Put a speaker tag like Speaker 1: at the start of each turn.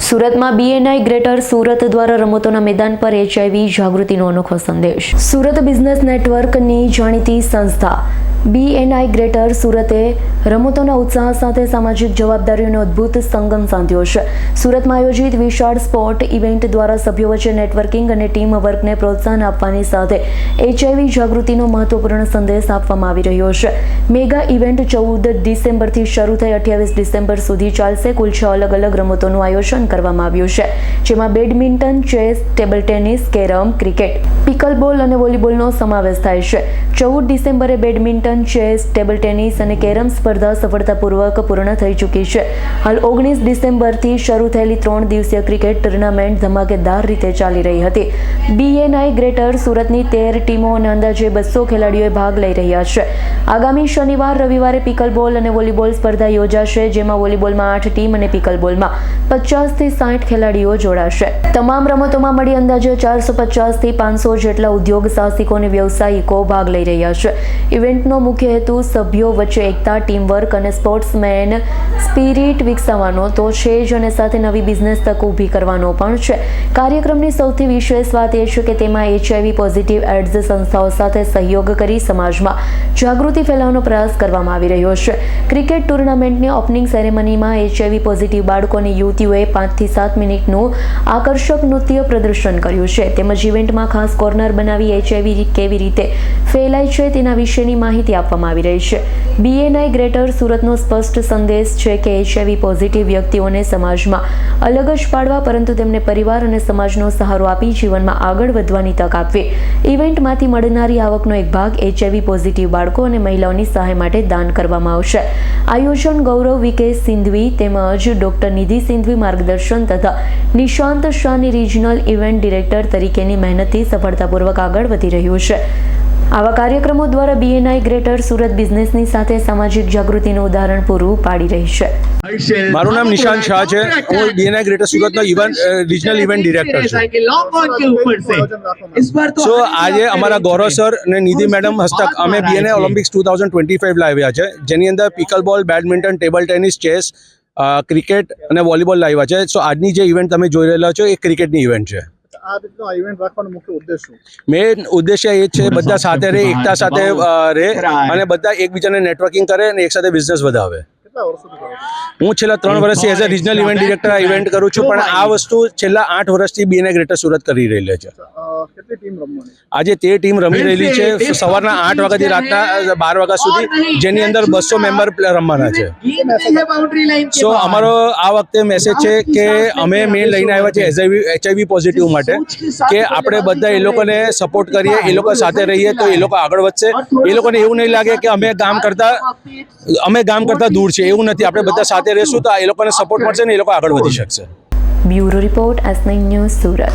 Speaker 1: સુરતમાં BNI greater Surat દ્વારા રમતોના મેદાન પર એચઆઈવી જાગૃતિનો અનોખો સંદેશ. સુરત બિઝનેસ નેટવર્કની જાણીતી સંસ્થા બીએનઆઈ ગ્રેટર સુરતે રમતોના ઉત્સાહ સાથે સામાજિક જવાબદારીઓનો અદ્ભુત સંગમ સાધ્યો છે. સુરતમાં આયોજિત વિશાળ સ્પોર્ટ ઇવેન્ટ દ્વારા સભ્યો વચ્ચે નેટવર્કિંગ અને ટીમ વર્કને પ્રોત્સાહન આપવાની સાથે એચઆઈવી જાગૃતિનો મહત્વપૂર્ણ સંદેશ આપવામાં આવી રહ્યો છે. મેગા ઇવેન્ટ ચૌદ ડિસેમ્બરથી શરૂ થઈ અઠ્યાવીસ ડિસેમ્બર સુધી ચાલશે. કુલ છ અલગ અલગ રમતોનું આયોજન કરવામાં આવ્યું છે, જેમાં badminton, chess, table tennis, carrom, cricket, pickleball અને વોલીબોલનો સમાવેશ થાય છે. ચૌદ ડિસેમ્બરે બેડમિન્ટન ચેસ, ટેબલ ટેનિસ અને કેરમ સ્પર્ધા સફળતાપૂર્વક પૂર્ણ થઈ ચૂકી છે. હાલ ઓગણીસ ડિસેમ્બરથી શરૂ થયેલી ત્રણ દિવસીય ક્રિકેટ ટુર્નામેન્ટ ધમાકેદાર રીતે ચાલી રહી હતી. બીએનઆઈ ગ્રેટર સુરતની તેર ટીમો અને અંદાજે બસો ખેલાડીઓએ ભાગ લઈ રહ્યા છે. આગામી શનિવાર, રવિવારે પિકલબોલ અને વોલીબોલ સ્પર્ધા યોજાશે, જેમાં વોલીબોલમાં આઠ ટીમ અને પિકલબોલમાં પચાસથી સાઠ ખેલાડીઓ જોડાશે. તમામ રમતોમાં મળી અંદાજે ચારસો પચાસથી પાંચસો જેટલા ઉદ્યોગ સાહસિકો અને વ્યવસાયિકો ભાગ લઈ રહ્યા છે. ઇવેન્ટનો મુખ્ય હેતુ સભ્યો વચ્ચે એકતા ટીમવર્ક અને સ્પોર્ટ્સમેન સ્પિરિટ વિકસાવવાનો તો છે જ અને સાથે નવી બિઝનેસ તક ઊભી કરવાનો પણ છે. કાર્યક્રમની સૌથી વિશેષ વાત એ છે કે તેમાં એચઆઈવી પોઝિટિવ એડ્સ સંસ્થાઓ સાથે સહયોગ કરી સમાજમાં જાગૃતિ ફેલાવવાનો પ્રયાસ કરવામાં આવી રહ્યો છે. ક્રિકેટ ટુર્નામેન્ટની ઓપનિંગ સેરેમનીમાં એચઆઈવી પોઝિટિવ બાળકો અને યુવતીઓએ પાંચથી સાત મિનિટનું આકર્ષક નૃત્ય પ્રદર્શન કર્યું છે. તેમજ ઇવેન્ટમાં ખાસ કોર્નર બનાવી એચઆઈવી કેવી રીતે ફેલાય છે તેના વિશેની માહિતી આપવામાં આવી રહી છે. બીએનઆઈ ગ્રેટર સુરતનો સ્પષ્ટ સંદેશ છે કે એચઆઈવી પોઝિટિવ વ્યક્તિઓને સમાજમાં અલગ જ પાડવા, પરંતુ તેમને પરિવાર અને સમાજનો સહારો આપી જીવનમાં આગળ વધવાની તક આપવી. ઇવેન્ટમાંથી મળનારી આવકનો એક ભાગ એચઆઈવી પોઝિટિવ બાળકો અને મહિલાઓની સહાય માટે દાન કરવામાં આવશે. આયોજન ગૌરવ વિકે સિંધવી તેમજ ડોક્ટર નિધિ સિંધવી માર્ગદર્શન તથા નિશાંત શાહની રિજનલ ઇવેન્ટ ડિરેક્ટર તરીકેની મહેનતથી સફળતાપૂર્વક આગળ વધી રહ્યું છે. આવા કાર્યક્રમો દ્વારા બીએનઆઈ ગ્રેટર સુરત બિઝનેસની સાથે સામાજિક જાગૃતિનું ઉદાહરણ પૂરું પાડી રહી છે.
Speaker 2: મારું નામ નિશાન શાહ છે. હું બીએનઆઈ ગ્રેટર સુરતનો ઇવેન્ટ રિજનલ ઇવેન્ટ ડિરેક્ટર છું. સો આજે અમારા ગૌરવ સર અને નિધિ મેડમ હસ્તક. અમે BNI Olympics two thousand twenty five લાવ્યા છે. જેની અંદર pickleball badminton table tennis chess cricket અને વોલીબોલ લાવ્યા છે. સો આજની જે ઇવેન્ટ તમે જોઈ રહેલા છો એ ક્રિકેટની ઇવેન્ટ છે.
Speaker 3: આ રીતનો ઇવેન્ટ રાખવાનો મુખ્ય ઉદ્દેશ શું?
Speaker 2: મેન ઉદ્દેશ્ય એ છે બધા સાથે રહે એકતા સાથે રહે અને બધા એકબીજાને નેટવર્કિંગ કરે અને એક સાથે બિઝનેસ વધાવે? હું છેલ્લા ત્રણ વર્ષથી as a regional event director આ ઇવેન્ટ કરું છું પણ આ વસ્તુ છેલ્લા આઠ વર્ષથી બીએનઆઈ ગ્રેટર સુરત કરી રહેલી છે.
Speaker 3: કેટલી ટીમ રમવાની
Speaker 2: આજે તે ટીમ રમી રહેલી છે સવારના આઠ વાગ્યાથી રાતના બાર વાગ્યા સુધી જેની અંદર બસો મેમ્બર રમવાના છે. સો અમારો આ વખતે મેસેજ છે કે અમે મેન લઈને આવ્યા છે. એચઆઈવી એચઆઈવી પોઝિટિવ માટે કે આપણે બધા એ લોકોને સપોર્ટ કરીએ એ લોકો સાથે રહીએ તો એ લોકો આગળ વધશે. એ લોકોને એવું નહીં લાગે કે અમે ગામ કરતા અમે ગામ કરતા દૂર છે એવું નથી. આપણે બધા સાથે રહીશું તો એ લોકોને સપોર્ટ મળશે ને એ લોકો આગળ વધી શકશે.
Speaker 1: Bureau report S nine news Surat.